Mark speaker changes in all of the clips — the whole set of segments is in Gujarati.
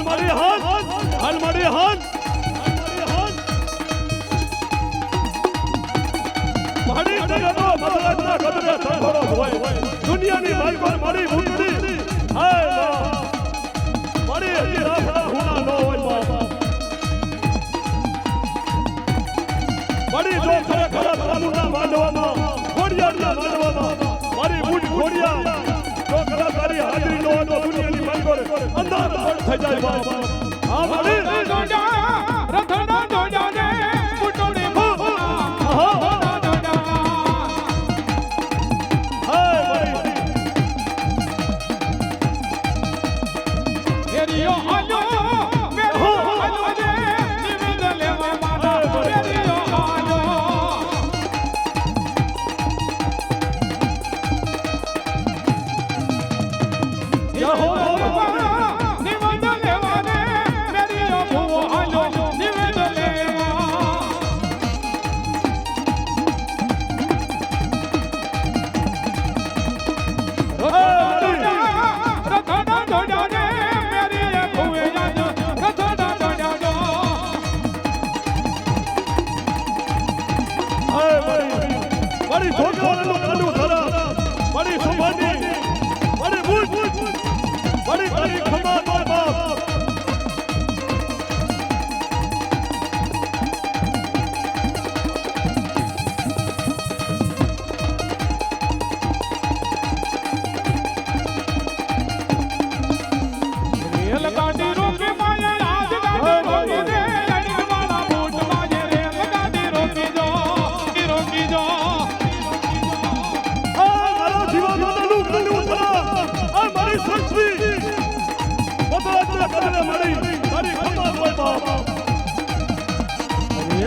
Speaker 1: હનમડી હન હનમડી હન મડી
Speaker 2: જગતો ભગવાનના કદરે સંભળો હોય પાછળ થઈ જાય બાપ આ મળે
Speaker 1: દોડા રથના દોડા ને ફૂટોને
Speaker 2: હો
Speaker 1: હો
Speaker 2: हो મારી જોડકોણનું કાંડું ધરા. મારી સુભાની મારી ભૂત મારી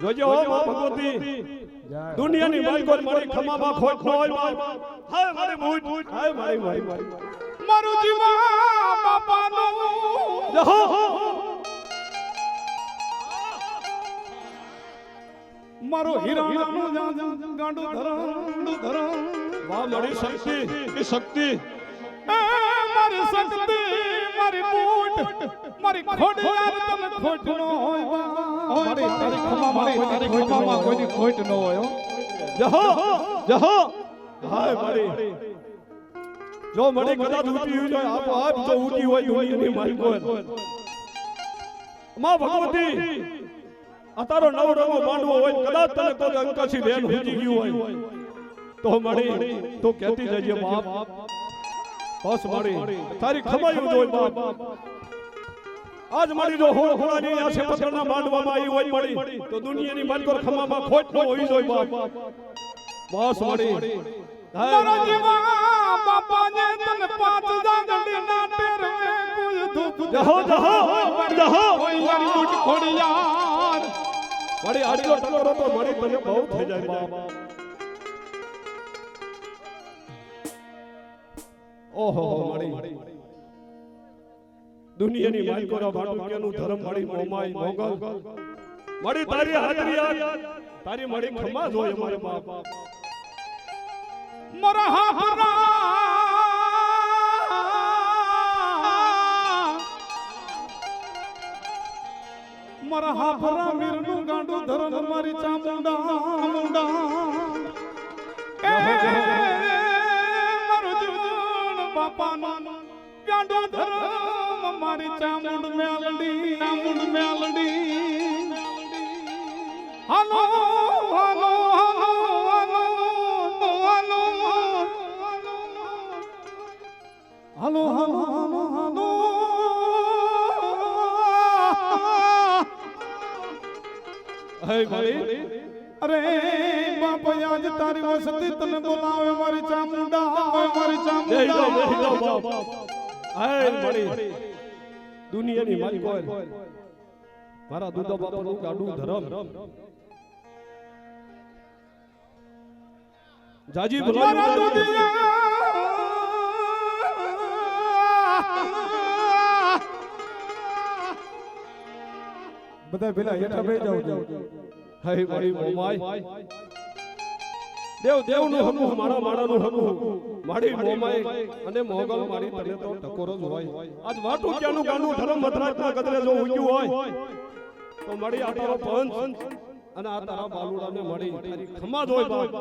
Speaker 2: જોજો ઓ માં ભગવતી દુનિયાની માલિકો મારી ખમામાં ખોટ ન હોય હાય મારી મૂઠ હાય મારી મારી મારું
Speaker 1: જીવા બાપાનો.
Speaker 2: જહો
Speaker 1: મારો હીરાનું ગાંડો ધરાંડો ધરા
Speaker 2: વાહ મારી શક્તિ એ શક્તિ.
Speaker 1: એ મારી શક્તિ. મારી બૂટ મારી ખોટ યાર તમે ખોટ નો હોય. મારી તારી ખમામાં તારી ખમામાં કોઈની ખોટ નો હોય
Speaker 2: જહો જહો. હાય મારી. જો મળી કદાચ ઊંચી હોય આપ આપ જો ઊંચી હોય દુનિયાની માલકોનમાં ભગવતી અતારો તારો નવ રંગો માંડવો હોય કદાચ તને કોઈ અંકાશી બેન ઊંચી ગયું હોય. તો મળી તો કહેતી જજે બાપ બસ મારી. તારી ખમાયું જોઈ બાપ. આજ મારી જો હોળ હોળાની આ પથરના માંડવામાં આવી હોય મળી તો દુનિયાની માલકોર ખમામાં ખોટ ન હોવી જોઈ બાપ. બસ મારી.
Speaker 1: મારા. જીવા બાપાને તને પાંચ જાગડી ના ટેરવે કુલ ધૂપ
Speaker 2: જહો જહો જહો
Speaker 1: કોઈ મારી બૂટ ખોડી યાર.
Speaker 2: મળી આટલો ટકરો તો મારી તને બહુ થઈ જાય બાપ. ઓહો મળી દુનિયાની માલકોરા ભાટુકિયાનું ધર્મ મળી મોમાઈ મોગલ? મળી તારી હાજરી તારી મળી ખમા જોઈ અમારે બાપ.
Speaker 1: મારા હાફરા મીરનું ગાંડું ધરમ મારી ચામુંડા મુંડા એ બાપાનું ગાંડું ધરણ મારી ચામુંડ મેલડી ચામુંડ મેલડી. હાલો હાલો હાલો હાલો હાલો હાલો હાલો હાલો
Speaker 2: હે મળી
Speaker 1: અરે બાપ આજ તારી વસતી તને બોલાવે મારી ચામુંડા. મારી
Speaker 2: બેહી જાઓ,
Speaker 1: ચામુંડા
Speaker 2: જય જાઓ બાપ. હે મળી દુનિયાની માલકોર મારા દુધા બાપાનું ગાડું ધરમ. જાજી
Speaker 1: મારા
Speaker 2: ભલાઈ
Speaker 1: બધા પેલા હેઠા બેસી જાવ જાવ
Speaker 2: હે મળી મોમાઈ દેવ દેવનું હકું મારા મારાનું હકું મારી મોમાય અને મોગલ મારી તને તો ટકોરો જ હોય આજ વાટું ક્યાંનું ગાંડું ધરમ મધરાજના કદરે જો ઉગ્યું હોય તો મળી આ તારો પંચ અને આ તારા બાલુડાને મળી તારી ખમા જોઈ બાપ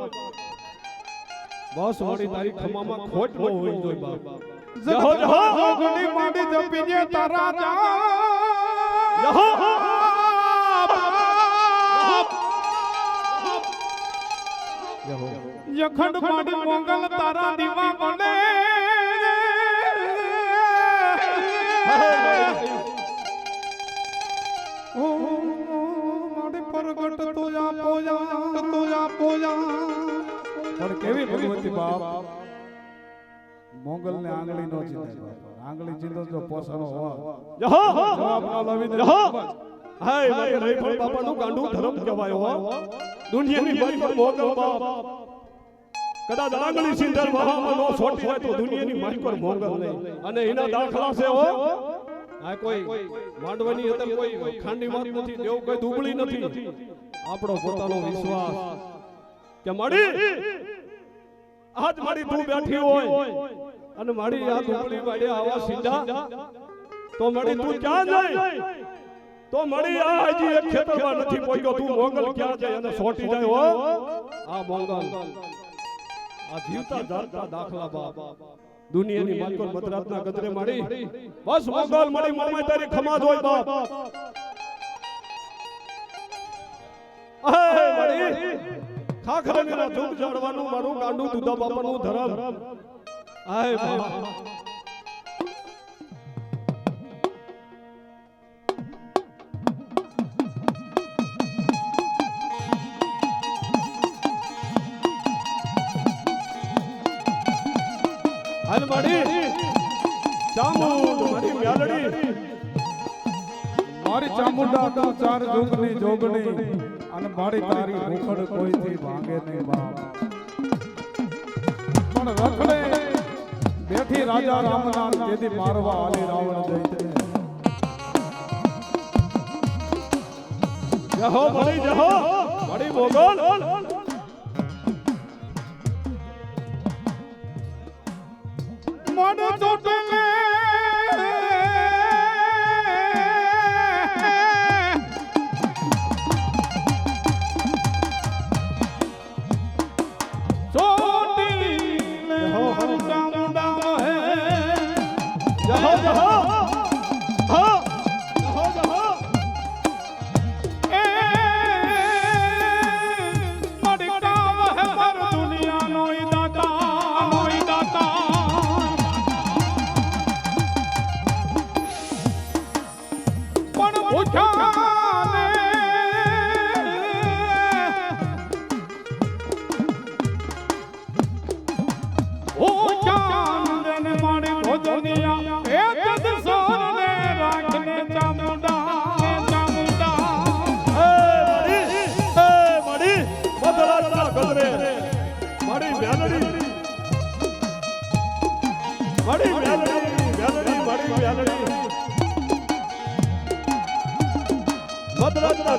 Speaker 2: બસ મળી તારી ખમામાં ખોટ ન હોય જોઈ બાપ જહો જહો
Speaker 1: ગુડી માડી જપીને તારા જા
Speaker 2: જહો જહો
Speaker 1: યખંડ માડી મોગલ તારા દીવા બને ઓ માડી પરગટ તો આપો યા તો યા પણ કેવી ભગવતી બાપ મોગલ ને આંગળી નો જીતે બાપ આંગળી જીતો જો પોસાનો હો
Speaker 2: જહો
Speaker 1: જવાબ ના લાવી દે
Speaker 2: જહો હાય મારે બાપા નું ગાંડું ધરમ કહેવાય હો દુનિયાની પર મોગલ બાપ. કદાચ આંગળી સિંધર વહામાં નો છોટી હોય તો દુનિયાની મન પર મોગલ નહીં. અને એના દાખલા છે હો. આ કોઈ માંડવાની અંદર કોઈ ખાંડી વાત નથી. દેવ કોઈ દુબળી નથી. આપણો પોતાનો વિશ્વાસ. કે મળી આજ મારી તું બેઠી હોય. અને મારી આ દુબળી વાડે આવા સીધા. તો મળી તું ક્યાં જાય? તો મળી આ હજી એક ખેતરમાં નથી પહોંચ્યો તું મોંગલ ક્યાં જાય? અને સોટી જાય હો. આ મોંગલ આ જીવતા ધરતા દાખલા બાપ. દુનિયાની માલકોર મદ્રાસના ગદરે મારી. બસ મોંગલ મળી મોમે તારી ખમા જોઈ બાપ. અહે મળી. ખાખરાના ધૂપ જડવાનું મારું ગાંડું દુધા બાપાનું ધરમ. આય બાપ. માડી ચામુંડ મારી મ્યાલડી
Speaker 1: મારી ચામુંડા તો ચાર જોગની જોગની અને મારી તારી ભૂખડ કોઈથી ભાંગે નહીં બાપ પણ રખડે બેઠી રાજા રામના જેથી મારવા આલી રાવણ દૈત્ય
Speaker 2: જહો મળી જહો ભળી મોગલ
Speaker 1: મન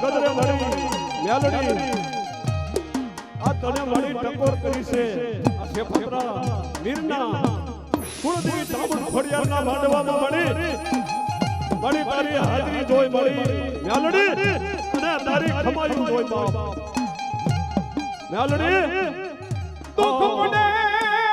Speaker 2: ગદરે મારી વ્યાલડી આ તને મારી ટકોર કરી મળી. જોઈ મળી.
Speaker 1: દુઃખ પડે